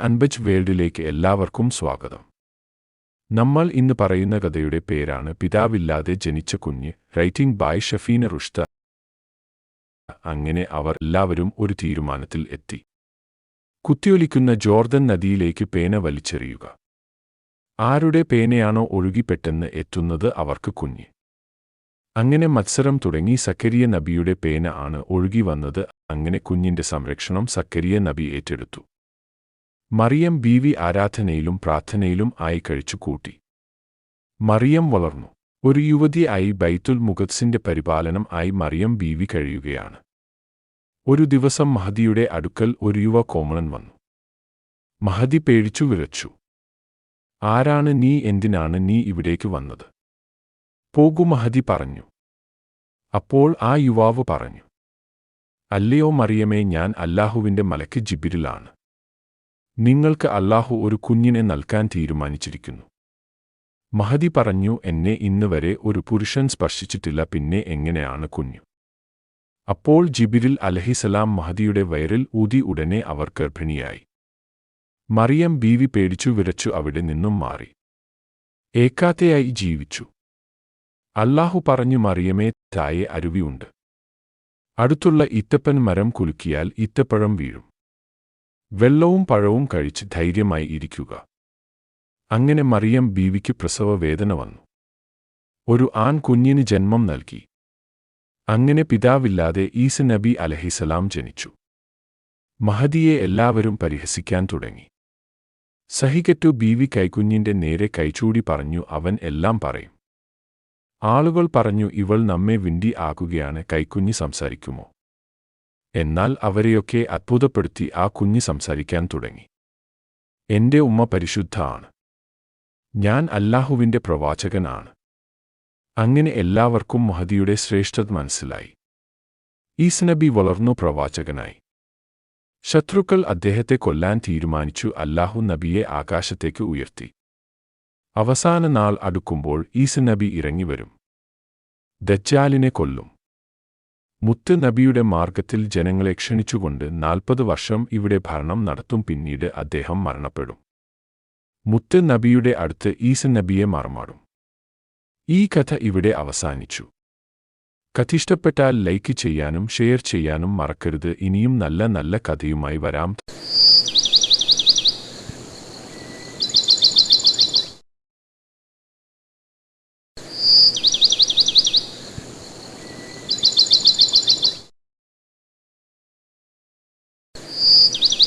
അൻബജ് വേൾഡിലേക്ക് എല്ലാവർക്കും സ്വാഗതം. നമ്മൾ ഇന്ന് പറയുന്ന കഥയുടെ പേരാണ് പിതാവില്ലാതെ ജനിച്ച കുഞ്ഞ് റൈറ്റിംഗ് ബൈ ഷഫീന റുഷ്ത അങ്ങനെ അവർ എല്ലാവരും ഒരു തീരുമാനത്തിൽ എത്തി. കുത്തിയൊലിക്കുന്ന ജോർദൻ നദിയിലേക്ക് പേന വലിച്ചെറിയുക. ആരുടെ പേനയാണോ ഒഴുകിപ്പെട്ടെന്ന് എത്തുന്നത് അവർക്ക് കുഞ്ഞ്. അങ്ങനെ മത്സരം തുടങ്ങി സക്കരിയ നബിയുടെ പേന ആണ് ഒഴുകി വന്നത് അങ്ങനെ കുഞ്ഞിന്റെ സംരക്ഷണം സക്കരിയ നബി ഏറ്റെടുത്തു. മറിയം ബീവി ആരാധനയിലും പ്രാർത്ഥനയിലും ആയി കഴിച്ചു കൂട്ടി. മറിയം വളർന്നു. ഒരു യുവതി ആയി ബൈത്തുൽ മുഖത്സിന്റെ പരിപാലനം ആയി മറിയം ബീവി കഴിയുകയാണ്. ഒരു ദിവസം മഹദിയുടെ അടുക്കൽ ഒരു യുവ കോമളൻ വന്നു. മഹദി പേടിച്ചു വിറച്ചു. ആരാണ് നീ? എന്തിനാണ് നീ ഇവിടേക്ക് വന്നത്? പോകു മഹദി പറഞ്ഞു. അപ്പോൾ ആ യുവാവ് പറഞ്ഞു. അല്ലയോ മറിയമേ ഞാൻ അല്ലാഹുവിന്റെ മലക്ക് ജിബിരിലാണ് നിങ്ങൾക്ക് അല്ലാഹു ഒരു കുഞ്ഞിനെ നൽകാൻ തീരുമാനിച്ചിരിക്കുന്നു. മഹദി പറഞ്ഞു എന്നെ ഇന്നുവരെ ഒരു പുരുഷൻ സ്പർശിച്ചിട്ടില്ല പിന്നെ എങ്ങനെയാണ് കുഞ്ഞു? അപ്പോൾ ജിബിരിൽ അലഹിസലാം മഹദിയുടെ വയറിൽ ഊതി ഉടനെ അവർ ഗർഭിണിയായി. മറിയം ബീവി പേടിച്ചു വിരച്ചു അവിടെ നിന്നും മാറി. ഏക്കാത്തയായി ജീവിച്ചു. അല്ലാഹു പറഞ്ഞു മറിയമേ തായെ അരുവിയുണ്ട്. അടുത്തുള്ള ഇത്തപ്പൻ മരം കുലുക്കിയാൽ ഇത്തപ്പഴം വീഴും. വെള്ളവും പഴവും കഴിച്ച് ധൈര്യമായി ഇരിക്കുക. അങ്ങനെ മറിയം ബീവിക്ക് പ്രസവ വേദന വന്നു. ഒരു ആൺ കുഞ്ഞിന് ജന്മം നൽകി. അങ്ങനെ പിതാവില്ലാതെ ഈസ നബി അലഹിസലാം ജനിച്ചു. മഹദിയെ എല്ലാവരും പരിഹസിക്കാൻ തുടങ്ങി. സഹികറ്റു ബീവി കൈക്കുഞ്ഞിന്റെ നേരെ കൈചൂടി പറഞ്ഞു അവൻ എല്ലാം പറയും. ആളുകൾ പറഞ്ഞു ഇവൾ നമ്മെ വിണ്ടി ആക്കുകയാണ്. കൈക്കുഞ്ഞ് സംസാരിക്കുമോ? എന്നാൽ അവരെയൊക്കെ അത്ഭുതപ്പെടുത്തി ആ കുഞ്ഞ് സംസാരിക്കാൻ തുടങ്ങി. എന്റെ ഉമ്മ പരിശുദ്ധ ആണ് ഞാൻ അല്ലാഹുവിന്റെ പ്രവാചകനാണ്. അങ്ങനെ എല്ലാവർക്കും മഹദിയുടെ ശ്രേഷ്ഠത മനസ്സിലായി. ഈസ്നബി വളർന്നു പ്രവാചകനായി. ശത്രുക്കൾ അദ്ദേഹത്തെ കൊല്ലാൻ തീരുമാനിച്ചു അല്ലാഹു നബിയെ ആകാശത്തേക്ക് ഉയർത്തി. അവസാന നാൾ അടുക്കുമ്പോൾ ഈസ് നബി ഇറങ്ങിവരും. ദജ്ജാലിനെ കൊല്ലും. മുത്ത് നബിയുടെ മാർഗത്തിൽ ജനങ്ങളെ ക്ഷണിച്ചുകൊണ്ട് നാൽപ്പത് വർഷം ഇവിടെ ഭരണം നടത്തും പിന്നീട് അദ്ദേഹം മരണപ്പെടും. മുത്ത് നബിയുടെ അടുത്ത് ഈസ നബിയെ മറമാടും. ഈ കഥ ഇവിടെ അവസാനിച്ചു. കഥിഷ്ടപ്പെട്ടാൽ ലൈക്ക് ചെയ്യാനും ഷെയർ ചെയ്യാനും മറക്കരുത്. ഇനിയും നല്ല നല്ല കഥയുമായി വരാം. あ!